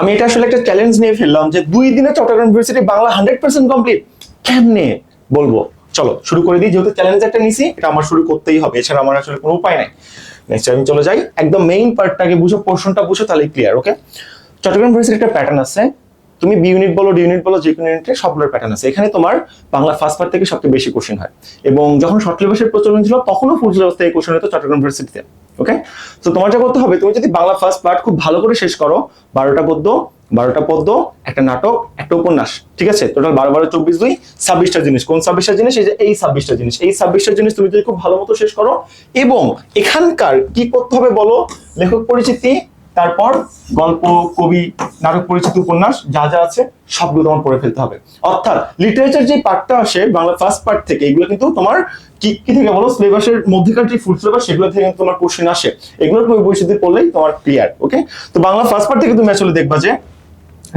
আমি এটা আসলে একটা চ্যালেঞ্জ নিয়ে ফেললাম যে দুই দিনে Chittagong university Bangla hundred percent complete কেমনে বলব? চলো, শুরু করে দিই, যেহেতু চ্যালেঞ্জ একটা নিছি, এটা আমার শুরু করতেই হবে, এছাড়া আমার আসলে কোনো উপায় নাই। নেক্সট আমি চলে যাই, একদম মেইন পার্টটাকে বুঝো পোর্শনটা বুঝো, তাহলে ক্লিয়ার ওকে চট্টগ্রাম ইউনিভার্সিটির একটা প্যাটার্ন আছে তুমি বি ইউনিট বলো ডি ইউনিট বলো যে কোনো ইউনিটে সবগুলোর প্যাটার্ন আছে। এখানে তোমার বাংলা ফার্স্ট পার্ট থেকে সবচেয়ে বেশি কোশ্চেন হয়। এবং যখন শর্ট সিলেবাসের প্রচলন ছিল, তখনও ফুল সিলেবাস থেকে কোশ্চেন হতো চট্টগ্রাম ইউনিভার্সিটিতে ওকে তো তোমার যা করতে হবে, তুমি যদি বাংলা ফার্স্ট পার্ট খুব ভালো করে শেষ করো, বারোটা পদ্য বারোটা পদ্য, একটা নাটক, একটা উপন্যাস, ঠিক আছে? টোটাল বারো বারো, চব্বিশ, দুই, ছাব্বিশটা জিনিস। কোন ছাব্বিশটা জিনিস? এই যে এই ছাব্বিশটা জিনিস। এই ছাব্বিশটা জিনিস তুমি যদি খুব ভালো মতো শেষ করো, এবং এখানকার কি করতে হবে বলো? লেখক পরিচিতি তারপর গল্প, কবি, নাটক পরিচিত উপন্যাস যা যা আছে সবগুলো তোমার পড়ে ফেলতে হবে। অর্থাৎ লিটারেচার যে পার্টটা আসে, বাংলা ফার্স্ট পার্ট থেকে, এগুলো কিন্তু তোমার কি কি থেকে বলো? সিলেবাসের মধ্যেকার যে ফুল সিলেবাস সেগুলো থেকে কিন্তু তোমার কোশ্চেন আসে। এগুলো তুমি পরিচিতি পড়লেই তোমার ক্লিয়ার ওকে তো বাংলা ফার্স্ট পার্ট থেকে তুমি আসলে দেখবা যে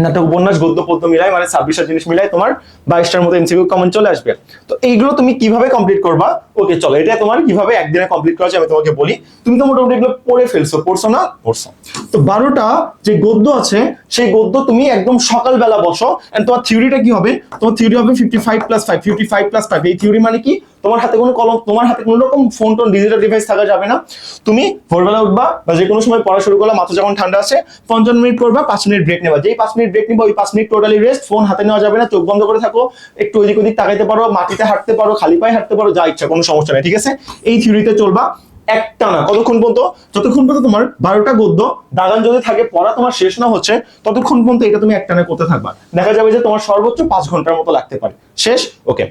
নাটক উপন্যাস, গদ্য, পদ্য মিলাই মানে ছাব্বিশটা জিনিস মিলাই তোমার বাইশটার মতো এমসিকিউ কমেন্ট চলে আসবে। তো এইগুলো তুমি কীভাবে কমপ্লিট করবা? ওকে, চলো, এটা তোমার কীভাবে একদিনে কমপ্লিট করা আমি তোমাকে বলি। তুমি তো মোটামুটি এগুলো পড়ে ফেলছো, পড়ছো না? পড়ছো। তো বারোটা যে গদ্য আছে, সেই গদ্য তুমি একদম সকালবেলা বসো এন্ড তোমার থিওরিটা কি হবে? তোমার থিওরি হবে fifty five plus five fifty five plus five এই থিওরি মানে কি? তোমার হাতে কোনো কলম, তোমার হাতে কোনো রকম ফোন টোন ডিজিটাল ডিভাইস থাকা যাবে না। তুমি ভোরবেলা উঠবা বা যে কোনো সময় পড়া শুরু করলা, মাথা যখন ঠান্ডা আছে, পঞ্চান্ন মিনিট পড়বা, পাঁচ মিনিট ব্রেক নেবা। যেই পাঁচ মিনিট ব্রেক নিবা, ওই পাঁচ মিনিট টোটালি রেস্ট ফোন হাতে নেওয়া যাবে না, চোখ বন্ধ করে থাকো, একটু ওইদিক ওদিক তাকাইতে পারো, মাটিতে হাঁটতে পারো, খালি পায়ে হাঁটতে পারো, যা ইচ্ছা, কোনো সমস্যা নেই, ঠিক আছে? এই থিওরিতে চলবা একটা না কতক্ষণ পর্যন্ত? যতক্ষণ পর্যন্ত তোমার বারোটা গদ্য দাগান যদি থাকে, পড়া তোমার শেষ না হচ্ছে, ততক্ষণ পর্যন্ত এটা তুমি একটানা করতে থাকবা। দেখা যাবে যে তোমার সর্বোচ্চ পাঁচ ঘণ্টার মতো লাগতে পারে। শেষ? ওকে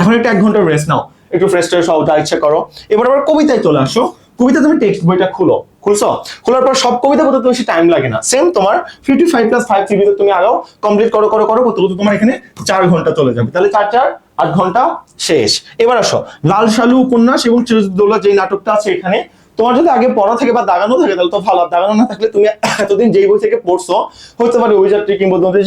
এখন একটা এক ঘণ্টার রেস্ট নাও। একটু ফ্রেশ ট্রেশ হও যা ইচ্ছা করো। এবার আবার কবিতায় চলে আসো। কবিতা তুমি টেক্সট বইটা খুলো। খুলছো? খোলার পর সব কবিতা করতে বেশি টাইম লাগে না। সেম তোমার ফিফটি ফাইভ প্লাস ফাইভ জিবিতে তুমি আরও কমপ্লিট করো করো করো, করতে করতে তোমার এখানে চার ঘণ্টা চলে যাবে। তাহলে চার চার, আট ঘণ্টা শেষ। এবার আসো। লাল সালু উপন্যাস এবং চিরদৌলা যে নাটকটা আছে এখানে তোমার যদি আগে পড়া থাকে বা দাগানো থাকে, তাহলে তো ভালো। দাগানো না থাকলে তুমি এতদিন যেই বই থেকে পড়ছো, হতে পারে ওই যাত্রী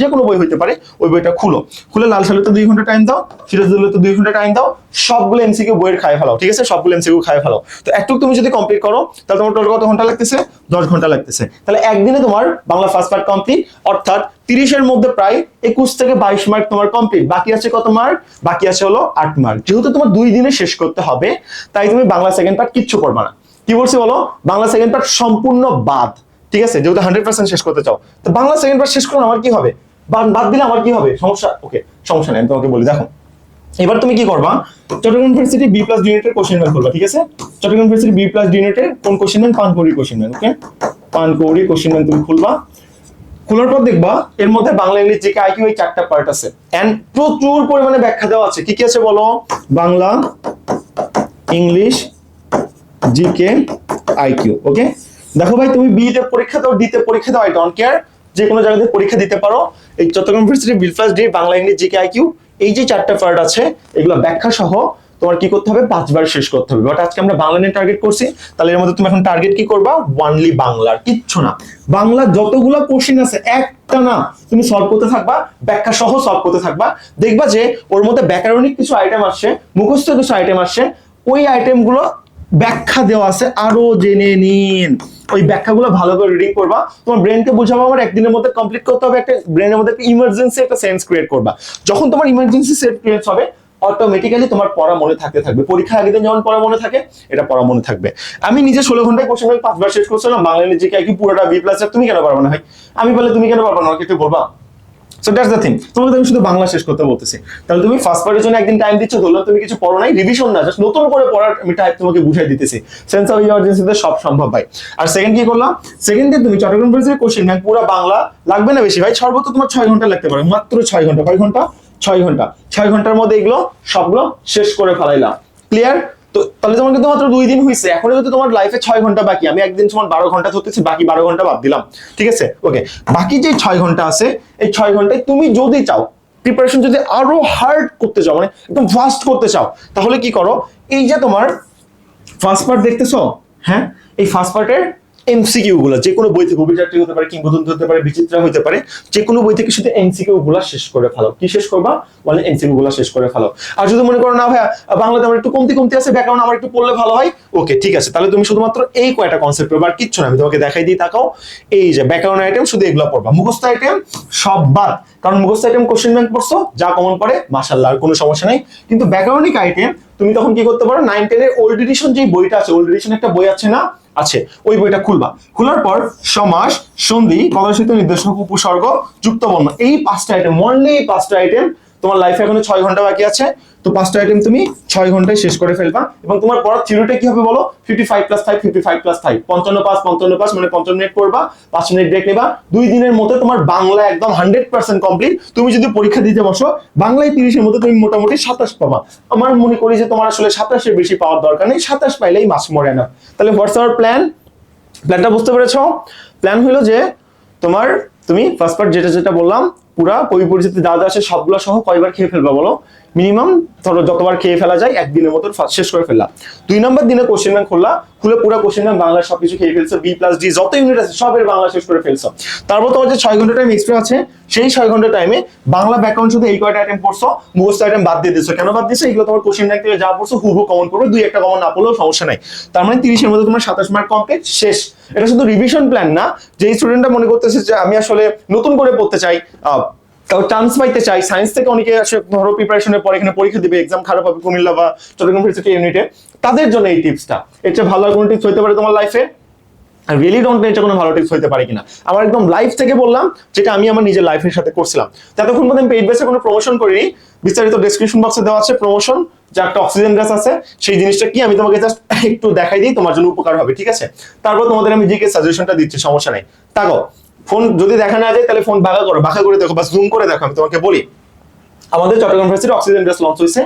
যে কোনো বই হতে পারে, ওই বইটা খুলো। খুলে লাল সালুতে দুই ঘণ্টা টাইম দাও সিরাজদৌলাতে দুই ঘণ্টা টাইম দাও, সবগুলো এমসিকিউ বইয়ের খায় ফেলাও, ঠিক আছে? সবগুলো এমসিকিউ খায় ফেলাও। তো একটু তুমি যদি কমপ্লিট করো, তাহলে তোমার টোটাল কত ঘণ্টা লাগতেছে? দশ ঘণ্টা লাগতেছে। তাহলে একদিনে তোমার বাংলা ফার্স্ট পার্ট কমপ্লিট অর্থাৎ তিরিশের মধ্যে প্রায় একুশ থেকে বাইশ মার্ক তোমার কমপ্লিট বাকি আছে কত মার্ক বাকি আছে হলো আট মার্ক যেহেতু তোমার দুই দিনে শেষ করতে হবে, তাই তুমি বাংলা সেকেন্ড পার্ট কিচ্ছু করবে না। কি বলছি বলো? বাংলা সেকেন্ড পার্ট সম্পূর্ণ বাদ। ঠিক আছে? যেহেতু হান্ড্রেড পার্সেন্ট শেষ করতে চাও। তো বাংলা সেকেন্ড পার্ট শেষ করলে আমার কি হবে? বাদ দিলে আমার কি হবে? সমস্যা? ওকে সমস্যা নেই তোমাকে বলি, দেখো। এবার তুমি কি করবা? চট্টগ্রাম ইউনিভার্সিটি বি প্লাস ইউনিটের কোশ্চেন ব্যাংক করবা ঠিক আছে? চট্টগ্রাম ইউনিভার্সিটি বি প্লাস ইউনিটের কোন question bank Pankouri question bank okay Pankouri question bank তুমি খুলবা। খোলার পর দেখবা, এর মধ্যে বাংলা ইংলিশ জিকে আইকিউ এই চারটা পার্ট আছে। এন্ড প্রচুর পরিমাণে ব্যাখ্যা দেওয়া আছে। কি কি আছে বলো? Bangla English GK IQ okay দেখো ভাই, তুমি বিতে পরীক্ষা দাও ডিতে পরীক্ষা দাও আই ডোন্ট কেয়ার যে কোনো জায়গাতে পরীক্ষা দিতে পারো। এই Chittagong university B plus D Bangla English GK IQ এই যে চারটা পার্ট আছে, এগুলো ব্যাখ্যা সহ তোমার কি করতে হবে? পাঁচবার শেষ করতে হবে। বাট আজকে আমরা বাংলা নিয়ে টার্গেট করছি। তাহলে এর মধ্যে তুমি এখন টার্গেট কি করবা? ওয়ানলি বাংলার, কিচ্ছু না। বাংলা যতগুলো কোশ্চেন আছে, একটা না, তুমি সলভ করতে থাকবা, ব্যাখ্যা সহ সলভ করতে থাকবা। দেখবা যে ওর মধ্যে ব্যাকরণিক কিছু আইটেম আসছে, মুখস্থ কিছু আইটেম আসছে, ওই আইটেমগুলো ব্যাখ্যা দেওয়া আছে, আরও জেনে নিন। ওই ব্যাখ্যাগুলো ভালো করে রিডিং করবা। তোমার ব্রেনকে বোঝাবো আমার, একদিনের মধ্যে কমপ্লিট করতে হবে, একটা ব্রেনের মধ্যে একটা ইমার্জেন্সি একটা সেন্স ক্রিয়েট করবা। যখন তোমার ইমার্জেন্সি সেট ক্রিয়েট হবে অটোমেটিক্যালি তোমার পড়া মনে থাকতে থাকবে। পরীক্ষার আগের দিন যেমন পড়া মনে থাকে, এটা পড়া মনে থাকবে। আমি নিজে ষোলো ঘন্টায় কোশ্চেন ব্যাংক পাঁচবার শেষ করছিলাম বাংলা নিজেকে কি পুরোটা বি প্লাস তুমি কেন পারব না ভাই? আমি বলে তুমি কেন পারব না? আমাকে একটু বলবা। সো দ্যাটস দ্য থিং তোমাকে আমি শুধু বাংলা শেষ করতে বলতেছি। তাহলে তুমি ফার্স্ট পার্টের জন্য একদিন টাইম দিচ্ছ, ধরলাম তুমি কিছু পড়ো নাই রিভিশন না জাস্ট নতুন করে পড়ার আমি টাইপ তোমাকে বুঝাই দিতেছি। সেন্স অফ ইমার্জেন্সিতে সব সম্ভব ভাই। আর সেকেন্ড কি করলাম? সেকেন্ডে তুমি চট্টগ্রাম ইউনিভার্সিটি কোশ্চেন ব্যাংক পুরো বাংলা, লাগবে না বেশি ভাই? সর্বোচ্চ তোমার ছয় ঘণ্টা লাগতে পারে, মাত্র ছয় ঘণ্টা। কয় ঘণ্টা? ছয় ঘণ্টা। ছয় ঘণ্টার মধ্যে এগুলো সবগুলো শেষ করে ফেলাইলাম। ক্লিয়ার তো তাহলে তোমার কিন্তু মাত্র দুই দিন হয়েছে এখন যদি তোমার লাইফে ছয় ঘণ্টা বাকি, আমি একদিন তোমার বারো ঘণ্টা ধরতেছি বাকি বারো ঘণ্টা বাদ দিলাম। ঠিক আছে? ওকে বাকি যে ছয় ঘণ্টা আছে, এই ছয় ঘন্টায় তুমি যদি চাও প্রিপারেশন যদি আরও হার্ড করতে চাও মানে একদম ফাস্ট করতে চাও, তাহলে কি করো? এই যে তোমার ফার্স্ট পার্ট দেখতেছো? হ্যাঁ? এই ফার্স্ট পার্টের এমসিকিউ গুলো, যে কোনো বই থেকে অভিযাত্রী হতে পারে, কিংবদন্তি হতে পারে, বিচিত্রা হতে পারে, যে কোনো বই থেকে শুধু শেষ করে ফেলো। কি শেষ করবা? শেষ করে ফেলো। আর যদি মনে করো না, ভাইয়া, বাংলাতে আমার একটু কমতি কমতি আছে আমার একটু পড়লে ভালো হয়, ওকে, ঠিক আছে। তাহলে তুমি শুধুমাত্র এই কয়টা কনসেপ্ট পড়বা আর কিচ্ছু না, আমি তোমাকে দেখাই দিই, তাকাও। এই যে ব্যাকগ্রাউন্ড আইটেম শুধু এগুলো পড়বা। মুখস্থ আইটেম সব বাদ। কারণ মুখস্থ আইটেম কোশ্চেন ব্যাংক পড়ছো, যা কমন পড়ে মাসাল্লাহ আর কোনো সমস্যা নেই। কিন্তু ব্যাকগ্রাউন্ডিক আইটেম তুমি তখন কি করতে পারো? নাইন টেনের ওল্ড এডিশন যে বইটা আছে ওল্ড এডিশন একটা বই আছে না? আছে। ওই বইটা খুলবা। খোলার পর সমাস, সন্ধি প্রদর্শিত নির্দেশক, উপসর্গ যুক্ত বর্ণ এই পাঁচটা আইটেম অনলি এই পাঁচটা আইটেম তোমার লাইফে এখনও ছয় ঘণ্টা বাকি আছে, তো পাঁচটা আইটেম তুমি ছয় ঘন্টায় শেষ করে ফেলবা এবং তোমার পড়ার থিওরিটা কি হবে বলো? Fifty five plus five fifty five plus five পঞ্চান্ন পাঁচ পঞ্চান্ন পাঁচ মানে পঞ্চান্ন মিনিট পড়বা, পাঁচ মিনিট ব্রেক নেবা। দুই দিনের মধ্যে তোমার বাংলা একদম হান্ড্রেড পার্সেন্ট কমপ্লিট তুমি যদি পরীক্ষা দিতে বসো, বাংলায় তিরিশের মধ্যে তুমি মোটামুটি সাতাশ পাবা। আমার মনে করি যে তোমার আসলে সাতাশের বেশি পাওয়ার দরকার নেই, সাতাশ পাইলেই মাস মরে না। তাহলে হোয়াটস আওয়ার প্ল্যান প্ল্যানটা বুঝতে পেরেছ? প্ল্যান হলো যে তোমার, তুমি ফার্স্ট পার্ট যেটা যেটা বললাম পুরা কবি পরিচিতি যা যা আছে সবগুলো সহ কয়বার খেয়ে ফেলবা বলো? মিনিমাম ধরো যতবার খেয়ে ফেলা যায়, একদিনের ফার্স্ট শেষ করে ফেললাম। দুই নম্বর দিনে কোশ্চেন ব্যাংক খুললা, খুলে পুরো কোশ্চেন ব্যাংক বাংলা সবকিছু খেয়ে ফেলছো বি প্লাস ডি যত ইউনিট আছে সবের বাংলা শেষ করে ফেলছো। তারপর তোমার যে ছয় ঘণ্টা টাইম এক্সট্রা আছে, সেই ছয় ঘণ্টা টাইমে বাংলা ব্যাকরণ শুধু এই কয়টা আইটেম পড়ছো মুখস্থ আইটেম বাদ দিয়ে দিচ্ছ কেন বাদ দিচ্ছ এগুলো তোমার কোশ্চেন ব্যাংক থেকে যা পড়ছো হুবু কমন করবে দুই একটা কমন না পড়লেও সমস্যা নাই। তার মানে তিরিশের মধ্যে তোমার সাতাশ মার্ক কমপ্লিট শেষ। এটা শুধু রিভিশন প্ল্যান না যে স্টুডেন্টরা মনে করতেছে যে আমি আসলে নতুন করে পড়তে চাই চান্স পাইতে চাই। সায়েন্স থেকে অনেকে ধরো প্রিপারেশনের পর এখানে পরীক্ষা দিবে এক্সাম খারাপ হবে কুমিল্লা বা চট্টগ্রাম ইউনিভার্সিটি ইউনিটে তাদের জন্য এই টিপসটা এর ভালো আর কোনো টিপস হতে পারে তোমার লাইফে রিয়েলি ডোন্ট এটা কোনো ভালো টিপস হতে পারে কিনা। আমার একদম লাইফ থেকে বললাম, যেটা আমি আমার নিজের লাইফের সাথে করছিলাম। ততক্ষণ পর্যন্ত আমি পেইড বেসে কোনো প্রমোশন করিনি। বিস্তারিত ডেসক্রিপশন বক্সে দেওয়া আছে প্রমোশন যে একটা অক্সিজেন গ্যাস আছে, সেই জিনিসটা কি আমি তোমাকে জাস্ট একটু দেখাই দিই, তোমার জন্য উপকার হবে, ঠিক আছে? তারপর তোমাদের আমি জিকে সাজেশনটা দিচ্ছি, সমস্যা নেই। তাকো ফোন যদি দেখা না যায়, তাহলে ফোন বাঁকা করো। বাঁকা করে দেখো বা জুম করে দেখো, আমি তোমাকে বলি। আমাদের Chittagong university oxygen gas launch হয়েছে।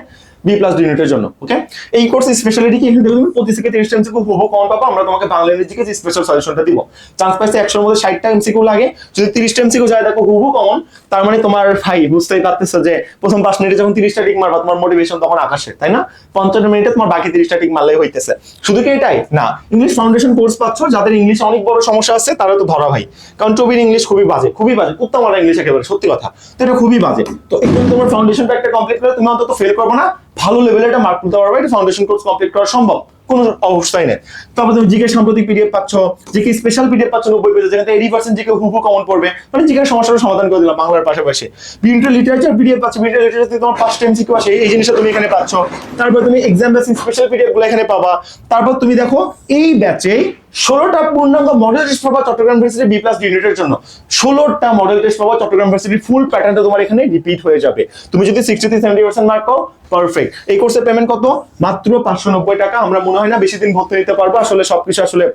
বি প্লাস ইউনিটের জন্য ওকে এই কোর্স স্পেশালিটি কি? এখানে দেখো তুমি পঁচিশ থেকে তিরিশ এমসিকিউ হুবহু কমন পাবো, আমরা তোমাকে বাংলা ইংরেজিকে যে স্পেশাল সাজেশনটা দিব। চান্স পাইছে একশোর মধ্যে ষাটটা এমসিকিউ লাগে, যদি তিরিশটা এমসিকিউ যায়, দেখো হুবহু কমন তার মানে তোমার, ভাই, বুঝতেই পারতেছো যে প্রথম পাঁচ মিনিটে যখন তিরিশটা টিক মারবা, তোমার মোটিভেশন তখন আকাশে, তাই না? পঞ্চান্ন মিনিটে তোমার বাকি তিরিশটা টিক মারলেই হইতেছে। শুধু কি এটাই? না ইংলিশ ফাউন্ডেশন কোর্স পাচ্ছ, যাদের ইংলিশ অনেক বড় সমস্যা আছে, তারা তো ধরা ভাই। কারণ টবির ইংলিশ খুবই বাজে খুবই বাজে, কুত্তা মারা ইংলিশ একেবারে, সত্যি কথা। তো এটা খুবই বাজে। তো একদম তোমার ফাউন্ডেশনটা একটা কমপ্লিট করে তুমি অন্তত ফেল করবে না ভালো লেভেলে একটা মার্ক তুলতে পারবে, এটা ফাউন্ডেশন কোর্স কমপ্লিট করা সম্ভব, কোনো অবস্থায় নেই। তারপর তুমি জিকে সাম্প্রতিক পিডিএফ পাচ্ছ, জিকে স্পেশাল পিডিএফ পাচ্ছ নব্বই পেজে যেখানে এইটি পার্সেন্ট জিকে হুবু কমন পড়বে মানে জিকে সমস্যার সমাধান করে দিলাম বাংলার পাশাপাশি। বিভিন্ন লিটারেচার পিডিএফ পাচ্ছ বিভিন্ন লিটারেচার তোমার ফার্স্ট টাইম সিকিউ আসে, এই জিনিসটা তুমি এখানে পাচ্ছ। তারপর তুমি এক্সাম বেসিক স্পেশাল পিডিএফগুলো এখানে পাবা। তারপর তুমি দেখো, এই ব্যাচে ষোলোটা পূর্ণাঙ্গ মডেল টেস্ট পাবা চট্টগ্রাম ইউনিভার্সিটি বি প্লাস ইউনিটের জন্য। ষোলোটা মডেল টেস্ট পাবা চট্টগ্রাম ইউনিভার্সিটির ফুল প্যাটার্নটা তোমার এখানে রিপিট হয়ে যাবে। তুমি যদি সিক্সটি থেকে সেভেন্টি পার্সেন্ট মার্ক পাও পারফেক্ট এই কোর্সের পেমেন্ট কত? মাত্র পাঁচশো নব্বই টাকা। আমরা মনে হয় না বেশি দিন ভর্তি নিতে পারব। আসলে সবকিছু আসলে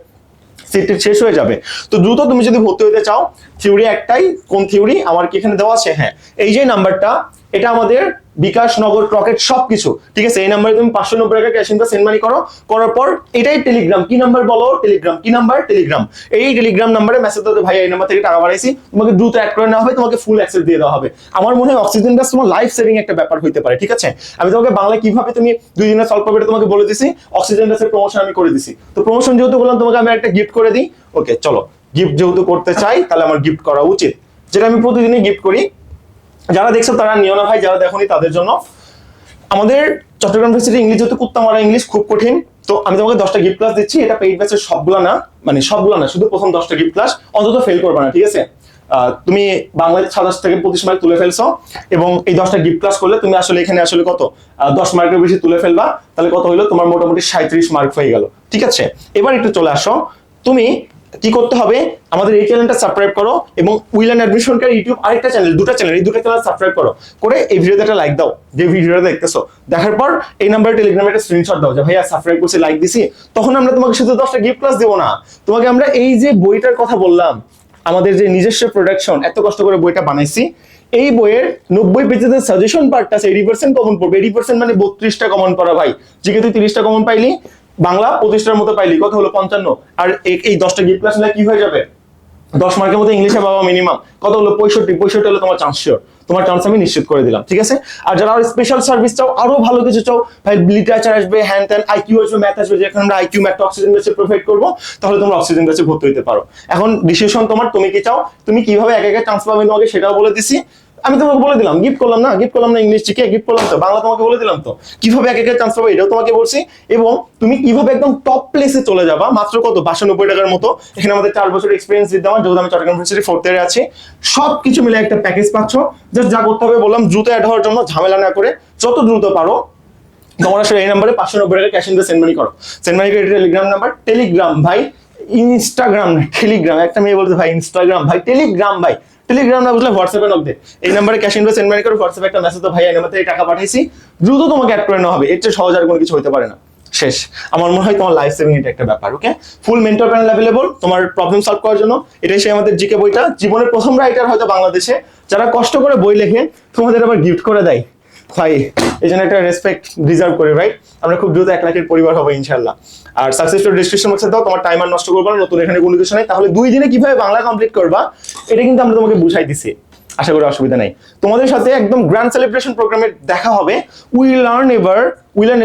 সিট শেষ হয়ে যাবে। তো দ্রুত তুমি যদি ভর্তি হতে চাও থিওরি একটাই, কোন থিওরি আমার কি এখানে দেওয়া আছে? হ্যাঁ। এই যে নাম্বারটা এটা আমাদের বিকাশ নগর রকেট সবকিছু। ঠিক আছে? এই নাম্বারে তুমি পাঁচশো নব্বই টাকা ক্যাশ সেন্ড মানি করো। করার পর এটাই টেলিগ্রাম কি নাম্বার বলো? টেলিগ্রাম কি নাম্বার টেলিগ্রাম এই টেলিগ্রাম নাম্বারে মেসেজ দিতে ভাই, এই নাম্বার থেকে টাকা বাড়াইছি। তোমাকে দ্রুত অ্যাড করে নেওয়া হবে। তোমাকে ফুল অ্যাক্সেস দিয়ে দেওয়া হবে। আমার মনে হয় অক্সিজেন গ্যাস তোমার লাইফ সেভিং একটা ব্যাপার হইতে পারে। ঠিক আছে? আমি তোমাকে বাংলা কীভাবে তুমি দুই দিনে সলভ করবে তোমাকে বলে দিছি অক্সিজেন গ্যাসের প্রমোশন আমি করে দিছি। তো প্রমোশন যেহেতু বললাম, তোমাকে আমি একটা গিফট করে দিই। ওকে চলো। গিফট যেহেতু করতে চাই, তাহলে আমার গিফট করা উচিত। যেটা আমি প্রতিদিনই গিফট করি যারা দেখছ তারা নিও না ভাই, যারা দেখোনি তাদের জন্য। আমাদের চট্টগ্রাম ইউনিভার্সিটি ইংলিশ যেহেতু কুত্তা মারা ইংলিশ খুব কঠিন। তো আমি তোমাকে দশটা গিফট ক্লাস দিচ্ছি, এটা পেইড ব্যাচের সবগুলো না মানে সবগুলো না, শুধু প্রথম দশটা গিফট ক্লাস অন্তত ফেল করবে না, ঠিক আছে? তুমি বাংলায় সাতাশ থেকে পঁচিশ মার্ক তুলে ফেলছো, এবং এই দশটা গিফট ক্লাস করলে তুমি আসলে এখানে আসলে কত? দশ মার্কের বেশি তুলে ফেলবা, তাহলে কত হলো তোমার মোটামুটি সাঁত্রিশ মার্ক হয়ে গেল, ঠিক আছে? এবার একটু চলে আসো। তুমি কি করতে হবে? আমাদের এই চ্যানেলটা সাবস্ক্রাইব করো এবং উইল অ্যান্ড অ্যাডমিশন কার ইউটিউব আরেকটা চ্যানেল দুটো চ্যানেল এই দুটো চ্যানেল সাবস্ক্রাইব করো। করে এই ভিডিওতে একটা লাইক দাও, যে ভিডিওটা দেখতেছো। দেখার পর এই নাম্বারে টেলিগ্রামে একটা স্ক্রিনশট দাও যে, ভাইয়া সাবস্ক্রাইব করছি লাইক দিছি। তখন আমরা তোমাকে শুধু দশটা গিফট ক্লাস দেবো না। তোমাকে আমরা এই যে বইটার কথা বললাম, আমাদের যে নিজস্ব প্রোডাকশন এত কষ্ট করে বইটা বানাইছি, এই বইয়ের নব্বই পেজের সাজেশন পার্টটা আছে এইটি পার্সেন্ট কমন পড়বে। এইটি পার্সেন্ট মানে বত্রিশটা কমন পড়া ভাই। জিকে তুই তিরিশটা কমন পাইলি বাংলা পঁচিশটার মতো পাইলি কত হলো পঞ্চান্ন। আর এই- দশটা গিফট ক্লাস কি হয়ে যাবে? দশ মার্কের মতো ইংলিশে পাবা মিনিমাম কত হলো পঁয়ষট্টি পঁয়ষট্টি হলো তোমার চান্স শিওর তোমার চান্স আমি নিশ্চিত করে দিলাম, ঠিক আছে? আর যারা স্পেশাল সার্ভিস চাও, আরও ভালো কিছু চাও, ভাই লিটারেচার আসবে হ্যান্ড ত্যান আইকিউ আসবে ম্যাথ আসবে, যেখানে আমরা আইকিউ ম্যাথ অক্সিজেন বেসে প্রোভাইড করব, তাহলে তোমরা অক্সিজেন বেসে ভর্তি হতে পারো। এখন ডিসিশন তোমার, তুমি কি চাও, তুমি কীভাবে এক একা চান্স পাবে তোমাকে সেটাও বলে দিছি। আমি তোমাকে বলে দিলাম গিফট করলাম না গিফট করলাম না ইংলিশ শিখে গিফট করলাম তো, বাংলা তোমাকে বলে দিলাম তো। কীভাবে এক একের চান্স পাবে এটাও তোমাকে বলছি। এবং তুমি কীভাবে একদম টপ প্লেসে চলে যাবা, মাত্র কত? বাসানব্বই টাকার মতো। এখানে আমাদের চার বছর এক্সপিরিয়েন্স দিতে আমার, যেহেতু আমি চট্টগ্রাম ইউনিভার্সিটি ফোর্থ ইয়ারে আছি। সব কিছু মিলে একটা প্যাকেজ পাচ্ছ। জাস্ট যা করতে হবে, বললাম, দ্রুত অ্যাড হওয়ার জন্য, ঝামেলা না করে, যত দ্রুত পারো, তোমরা আসলে এই নাম্বারে পাঁচশো নব্বই টাকা ক্যাশ ইন সেন্ড মানি করো। Send money Telegram number Telegram ভাই ইনস্টাগ্রাম না টেলিগ্রাম একটা মেয়ে বলতে ভাই ইনস্টাগ্রাম ভাই টেলিগ্রাম ভাই টেলিগ্রাম না বুঝলে হোয়াটসঅ্যাপে নক দে এই নাম্বারে ক্যাশ ইন সেন্ড করো হোয়াটসঅ্যাপে একটা মেসেজ তো ভাই, এই নাম্বার টাকা পাঠাইছি, দ্রুত তোমাকে অ্যাড করে নেওয়া হবে। এর চেয়ে সহজ আর কোনো কিছু হতে পারে না। শেষ। আমার মনে হয় তোমার লাইফ সেভিং এটা একটা ব্যাপার okay full mentor panel available তোমার প্রবলেম সলভ করার জন্য। এটাই সেই আমাদের জিকে বইটা। জীবনের প্রথম রাইটার হয়তো বাংলাদেশে। যারা কষ্ট করে বই লেখে, তোমাদের আবার গিফট করে দেয়। ভাই, এই জন্য একটা রেসপেক্ট রিজার্ভ করি রাইট আমরা খুব দ্রুত এক লাখের পরিবার হব ইনশাল্লাহ আর সাকসেসফুল ডিসক্রিপশন বক্সে দাও, তোমার টাইম আর নষ্ট করব না, নতুন এখানে কোনো কিছু নেই। তাহলে দুই দিনে কীভাবে বাংলা কমপ্লিট করবা, এটা কিন্তু আমরা তোমাকে বুঝাই দিছি। আশা করি অসুবিধা নেই। তোমাদের সাথে একদম গ্র্যান্ড সেলিব্রেশন প্রোগ্রামে দেখা হবে। We learn ever we learn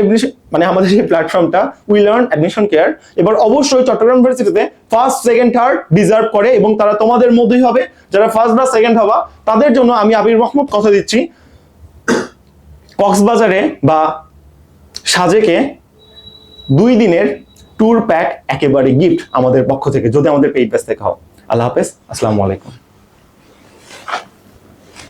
মানে আমাদের এই প্ল্যাটফর্মটা উই লার্ন অ্যাডমিশন কেয়ার এবার অবশ্যই চট্টগ্রাম ইউনিভার্সিটিতে ফার্স্ট সেকেন্ড থার্ড ডিজার্ভ করে এবং তারা তোমাদের মধ্যেই হবে। যারা ফার্স্ট বা সেকেন্ড হবা, তাদের জন্য আমি আবির মাহমুদ কথা দিচ্ছি। কক্সবাজারে বা সাজেকে দুই দিনের ট্যুর প্যাক একেবারে গিফট আমাদের পক্ষ থেকে। যদি আমাদের পেইড পেজ থেকে হও। আল্লাহ হাফেজ। আসসালামু আলাইকুম।